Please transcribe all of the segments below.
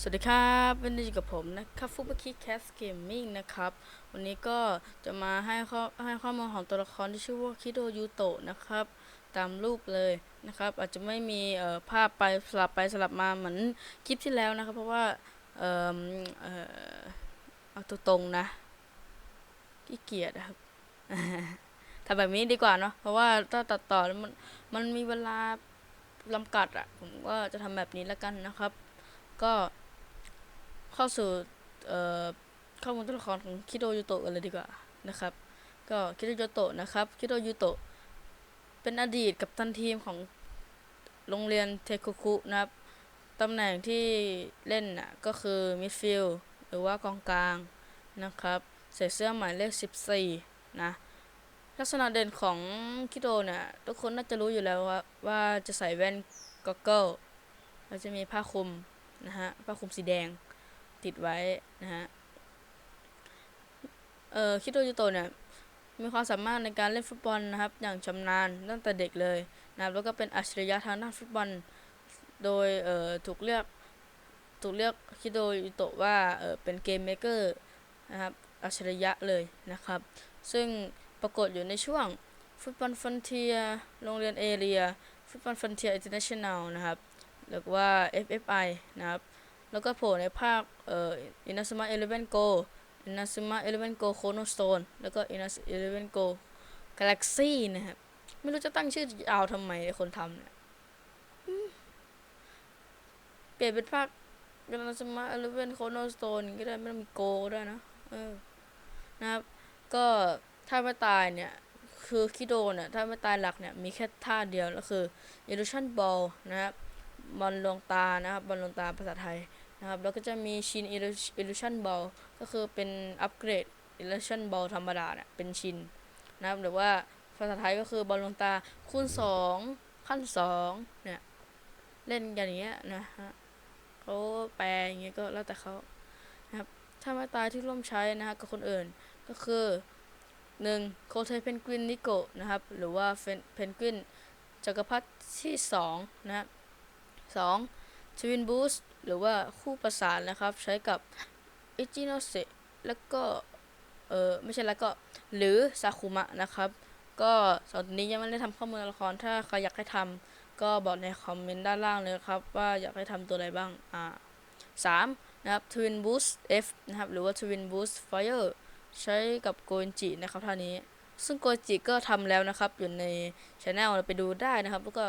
สวัสดีครับวันนี้อยู่กับผมนะครับฟุบคิแคสเกมมิ่งนะครับ วันนี้ก็จะมาให้ข้อให้ข้อมูลของตัวละครที่ชื่อว่าคิโดยูโตะนะครับ ตามรูปเลยนะครับ อาจจะไม่มีเอ่อภาพไปสลับไปสลับมาเหมือนคลิปที่แล้วนะครับ เพราะว่าเอ่อเอ่อเอาตัวตรงนะขี้เกียจครับทำแบบนี้ดีกว่าเนาะเพราะว่าถ้าตัดต่อมันมันมีเวลาจำกัดอะผมก็จะทำแบบนี้แล้วกันนะครับ ก็ เข้าสู่เอ่อข้อมูลตัวละครของคิโดยูโตะกันเลยดีกว่านะครับ ก็คิโดยูโตะนะครับคิโดยูโตะเป็นอดีตกับตันทีมของโรงเรียนเทคุคุนะครับตำแหน่งที่เล่นน่ะก็คือมิดฟิลด์หรือว่ากองกลางนะครับใส่เสื้อหมายเลข 14 นะลักษณะเด่นของคิโดเนี่ยทุกคนน่าจะรู้อยู่แล้วว่าว่าจะใส่แว่นก็อกเกิลแล้วจะมีผ้าคลุมนะฮะผ้าคลุมสีแดง ติดไว้นะฮะ เอ่อคิโดยุโตเนี่ยมีความสามารถในการเล่นฟุตบอลนะครับ อย่างชำนาญตั้งแต่เด็กเลยนะครับแล้วก็เป็นอัจฉริยะทางด้านฟุตบอล โดยเอ่อถูกเรียกถูกเรียกคิโดยุโตะว่าเอ่อเป็นเกมเมเกอร์นะครับอัจฉริยะเลยนะครับ ซึ่งปรากฏอยู่ในช่วงฟุตบอลฟันเทียโรงเรียนเอเรียฟุตบอลฟันเทียอินเตอร์เนชั่นแนลนะครับหรือว่า FFI นะครับ แล้วก็โผล่ในภาคเอ่อ Inazuma Eleven Go Inazuma Eleven Go Chrono Stone แล้วก็ Inazuma Eleven Go Galaxy นะครับไม่รู้จะตั้งชื่อยาวทำไมคนทำเนี่ยเปลี่ยนเป็นภาค Inazuma Eleven Chrono Stone ก็ได้ไม่ต้องมีโกก็ได้นะเออนะครับ ก็ถ้าไม่ตายเนี่ยคือคิโดเนี่ยถ้าไม่ตายหลักเนี่ยมีแค่ท่าเดียวแล้วคือ Illusion Ball นะครับบอลลวงตานะครับบอลลวงตาภาษาไทย นะครับ แล้วก็จะมีชิน illusion ball ก็คือเป็นอัปเกรด illusion ball ธรรมดาเนี่ยเป็นชินนะครับ หรือว่าภาษาไทยก็คือบอลลงตาคูณสองขั้นสองเนี่ย เล่นอย่างเงี้ยนะฮะเขาแปลอย่างเงี้ยก็แล้วแต่เขานะครับ ถ้าไม่ตายที่ร่วมใช้นะฮะกับคนอื่นก็คือหนึ่งโคเทเพนกวินนิโกนะครับ หรือว่าเพนกวินจักรพรรดิที่สองนะสองทวินบูส หรือว่าคู่ประสานนะครับ ใช้กับอิจิโนเซแล้วก็ เออไม่ใช่แล้วก็ หรือซาคุมะนะครับ ก็สองตัวนี้ยังไม่ได้ทำข้อมูลละคร ถ้าใครอยากให้ทำก็บอกในคอมเมนต์ด้านล่างเลยครับ ว่าอยากให้ทำตัวอะไรบ้าง อ่าสามนะครับทวินบูส F นะครับ หรือว่าทวินบูสไฟเออร์ใช้กับโกนจินะครับท่านี้ ซึ่งโกนจิก็ทำแล้วนะครับ อยู่ในช anel ไปดูได้นะครับ แล้วก็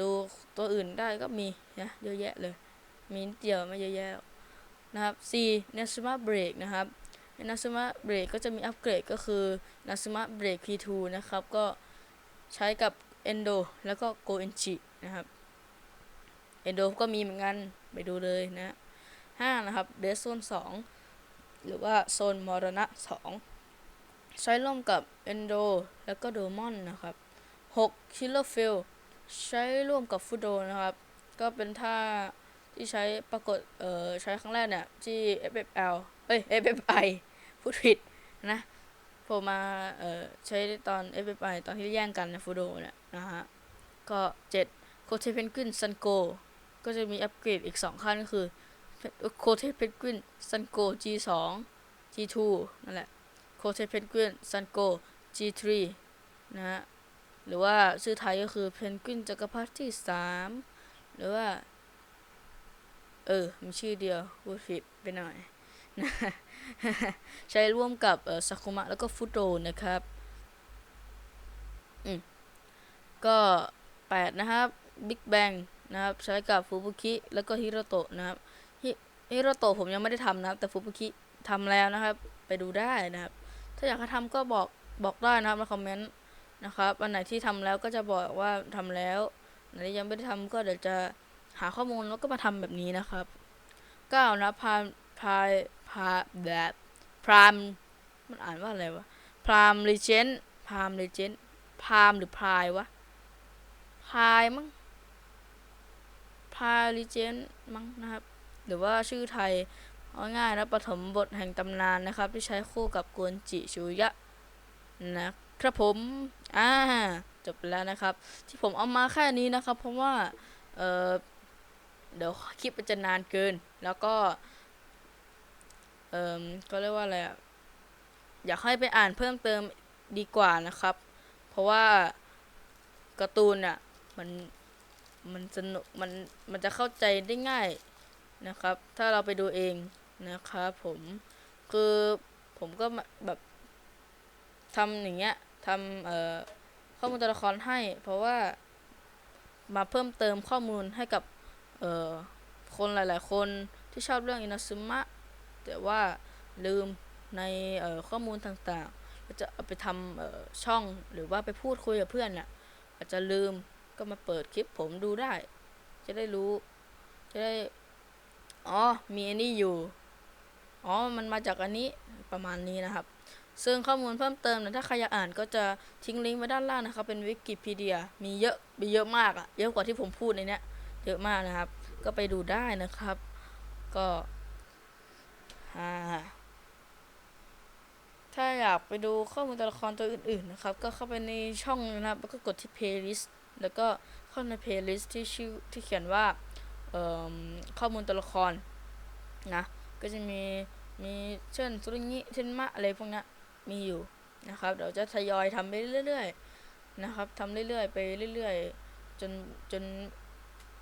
ดูตัวอื่นได้ก็มีนะเยอะแยะเลย มีนิดเดียวไม่เยอะแยะนะครับ C n a s u m a Break นะครับ n a s u m a Break ก็จะมีอัปเกรดก็คือ n a s u m a Break P2 นะครับ ก็ใช้กับ Endo แล้วก็ Go Enchi นะครับ Endo ก็มีเหมือนกัน ไปดูเลยนะห้านะครับ Dead Zone 2 หรือว่าโซนมรณะ 2 ใช้ร่วมกับ Endo แล้วก็ Domon นะครับ 6 Killer Field ใช้ร่วมกับฟูโดนะครับ ก็เป็นท่าที่ใช้ปรากฏเอ่อใช้ครั้งแรกเนี่ยที่ FFL เอ้ย FFI พูดผิดนะผล่มาเอ่อใช้ตอน FFI ตอนที่แย่งกันในฟูโดเนี่ยนะฮะ ก็7โคเทเพนกวินซันโกก็จะมีอัปเกรดอีก 2 ขั้นก็คือโคเทเพนกวินซันโก G2 G2 นั่นแหละโคเทเพนกวินซันโก G3 นะฮะ หรือว่าชื่อไทยก็คือเพนกวินจักรพรรดิที่สามหรือว่า เออมีชื่อเดียวพูดผิดไปหน่อยนะใช้ร่วมกับซากุมะแล้วก็ฟุโดนะครับอืมก็แปดนะครับบิ๊กแบงนะครับ ใช้กับฟูบุคิแล้วก็ฮิโรโตะนะครับฮิฮิโรโตะผมยังไม่ได้ทำนะครับ แต่ฟูบุคิทำแล้วนะครับ ไปดูได้นะครับ ถ้าอยากให้ทำก็บอกบอกได้นะครับในคอมเมนต์ นะครับอันไหนที่ทำแล้วก็จะบอกว่าทำแล้วอันไหนยังไม่ได้ทำก็เดี๋ยวจะหาข้อมูลแล้วก็มาทำแบบนี้นะครับเก้านะพามพายพาแบบพรามมันอ่านว่าอะไรวะพรามลีเจนพรามลีเจนพรามหรือพายวะพายมั้งพายลีเจนมั้งนะครับ หรือว่าชื่อไทยเอาง่ายนะปฐมบทแห่งตำนานนะครับ ที่ใช้คู่กับกวนจิชูยะ นะ ครับผม อ่า จบแล้วนะครับ ที่ผมเอามาแค่นี้นะครับ เพราะว่า เออเดี๋ยวคลิปมันจะนานเกิน แล้วก็ เอ่อก็เรียกว่าอะไรอะอยากให้ไปอ่านเพิ่มเติมดีกว่านะครับ เพราะว่าการ์ตูนอะมัน มันสนุก มัน มันจะเข้าใจได้ง่ายนะครับ ถ้าเราไปดูเองนะครับผม คือผมก็แบบทำอย่างเงี้ย ทำเอ่อข้อมูลตัวละครให้ เพราะว่ามาเพิ่มเติมข้อมูลให้กับเอ่อคนหลาย ๆ คนที่ชอบเรื่องอินาซึมะแต่ว่าลืมในเอ่อข้อมูลต่างๆก็จะเอาไปทำเอ่อช่องหรือว่าไปพูดคุยกับเพื่อนน่ะอาจจะลืมก็มาเปิดคลิปผมดูได้ จะได้รู้ จะได้ อ๋อ มีอันนี้อยู่ อ๋อ มันมาจากอันนี้ประมาณนี้นะครับ ซึ่งข้อมูลเพิ่มเติมเนะถ้าใครอยากอ่านก็จะทิ้งลิงก์ไว้ด้านล่างนะครับ เป็นวิกิพีเดียมีเยอะมีเยอะมากอะเยอะกว่าที่ผมพูดในเนี้ยเยอะมากนะครับ ก็ไปดูได้นะครับ ก็ถ้าอยากไปดูข้อมูลตัวละครตัวอื่นๆนะครับ ก็เข้าไปในช่องนะครับ แล้วก็กดที่ playlist แล้วก็เข้าใน playlist ที่ชื่อที่เขียนว่าข้อมูลตัวละครนะ ก็จะมีมีเช่นสุริงิเทนมะอะไรพวกนี้ มีอยู่นะครับเดี๋ยวจะทยอยทำไปเรื่อยๆนะครับทำเรื่อยๆไปเรื่อยๆจนจน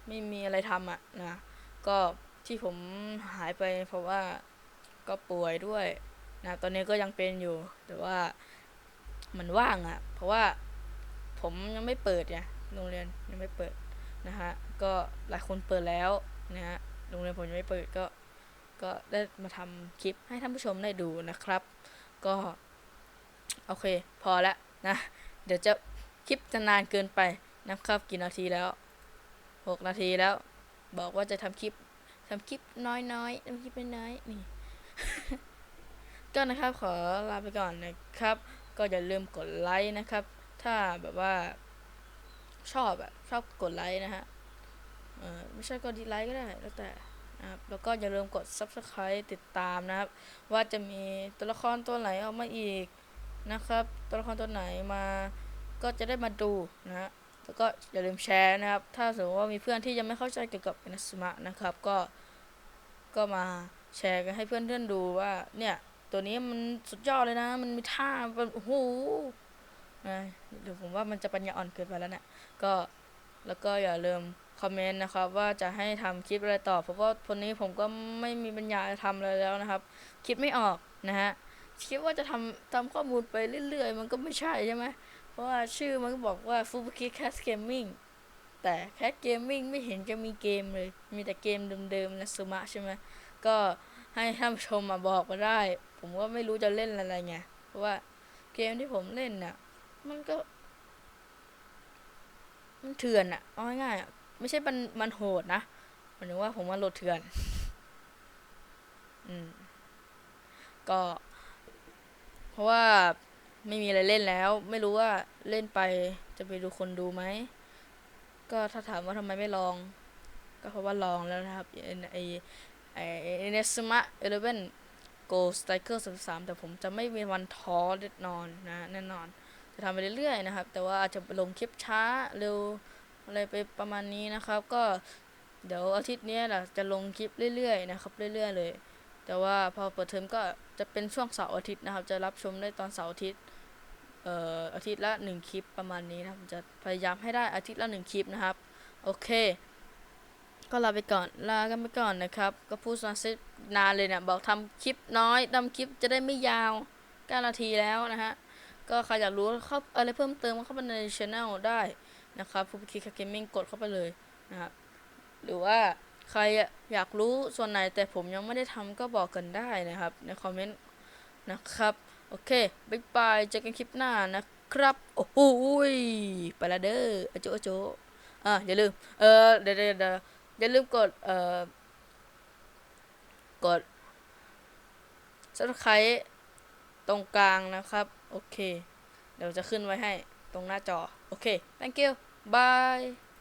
ไม่มีอะไรทำอะนะก็ที่ผมหายไปเพราะว่าก็ป่วยด้วยนะตอนนี้ก็ยังเป็นอยู่ แต่ว่ามันว่างอะ เพราะว่าผมยังไม่เปิดไงโรงเรียนยังไม่เปิดนะฮะก็หลายคนเปิดแล้วนะฮะโรงเรียนผมยังไม่เปิดก็ ก็ได้มาทำคลิปให้ท่านผู้ชมได้ดูนะครับ ก็ โอเค พอแล้วนะ เดี๋ยวจะคลิปจะนานเกินไปนะครับกี่นาทีแล้วหกนาทีแล้ว บอกว่าจะทำคลิปทำคลิปน้อยๆทำคลิปน้อยๆนี่ ก็นะครับขอลาไปก่อนนะครับ ก็อย่าลืมกดไลค์นะครับ ถ้าแบบว่าชอบอะชอบกดไลค์นะฮะเออไม่ใช่กดดีไลค์ก็ได้แล้วแต่นะครับแล้วก็อย่าลืมกด subscribe ติดตามนะครับ ว่าจะมีตัวละครตัวไหนออกมาอีก นะครับ ตัวละครตัวไหนมาก็จะได้มาดูนะฮะแล้วก็อย่าลืมแชร์นะครับ ถ้าสมมติว่ามีเพื่อนที่ยังไม่เข้าใจเกี่ยวกับอนัสมะนะครับ ก็ก็มาแชร์กันให้เพื่อนๆดูว่า เนี่ย ตัวนี้มันสุดยอดเลยนะ มันมีท่ามันโอ้โหนะเดี๋ยวผมว่ามันจะปัญญาอ่อนเกินไปแล้วเนี่ยก็แล้วก็อย่าลืมคอมเมนต์นะครับ ว่าจะให้ทำคลิปอะไรต่อ เพราะว่าคนนี้ผมก็ไม่มีปัญญาทำอะไรแล้วนะครับ คิดไม่ออกนะฮะ คิดว่าจะทำทำข้อมูลไปเรื่อยๆ มันก็ไม่ใช่ใช่ไหม เพราะว่าชื่อมันก็บอกว่าฟูบุกิแคสเกมมิ่งแต่แคสเกมมิ่งไม่เห็นจะมีเกมเลย มีแต่เกมเดิมๆนะซูมะใช่ไหมก็ให้ท่านชมมาบอกมาได้ ผมก็ไม่รู้จะเล่นอะไรไง เพราะว่าเกมที่ผมเล่นน่ะ มันก็ มันเถื่อนอะเอาง่ายๆอะไม่ใช่มันมันโหดนะหมายถึงว่าผมว่าโหลดเถื่อน อืม ก็ ราะว่าไม่มีอะไรเล่นแล้ว ไม่รู้ว่าเล่นไปจะไปดูคนดูไหม ก็ถ้าถามว่าทำไมไม่ลอง ก็เพราะว่าลองแล้วนะครับไอไอไอเนสมะเอเลเวนโกสไตเกอร์สามแต่ผมจะไม่มีวันท้อแน่นอนนะแน่นอน จะทำไปเรื่อยๆนะครับ แต่ว่าอาจจะลงคลิปช้าเร็วอะไรไปประมาณนี้นะครับ ก็เดี๋ยวอาทิตย์นี้แหละจะลงคลิปเรื่อยๆนะครับ เรื่อย ๆ เลย แต่ว่าพอเปิดเทอมก็จะเป็นช่วงเสาร์อาทิตย์นะครับ จะรับชมได้ตอนเสาร์อาทิตย์เอ่ออาทิตย์ละหนึ่งคลิปประมาณนี้นะครับจะพยายามให้ได้อาทิตย์ละหนึ่งคลิปนะครับ โอเค ก็ลาไปก่อนลากันไปก่อนนะครับ ก็พูดซะเสร็จนานเลยเนี่ยบอกทำคลิปน้อยทำคลิปจะได้ไม่ยาว9นาทีแล้วนะฮะก็ใครอยากรู้เข้าอะไรเพิ่มเติมเข้าไปในช anel ได้นะครับฟูบุกิคาเกมมิ่งกดเข้าไปเลยนะครับหรือว่า ใครอยากรู้ส่วนไหนแต่ผมยังไม่ได้ทำก็บอกกันได้นะครับ ในคอมเมนต์นะครับ โอเคบายบายเจอกันคลิปหน้านะครับ โอ้โหยไปละเด้ออโจอโจอะอย่าลืม เออเดี๋ยวเดี๋ยวเดี๋ยวอย่าลืมกด เอ่อกด subscribe ตรงกลางนะครับ โอเค เดี๋ยวจะขึ้นไว้ให้ตรงหน้าจอ โอเค thank you bye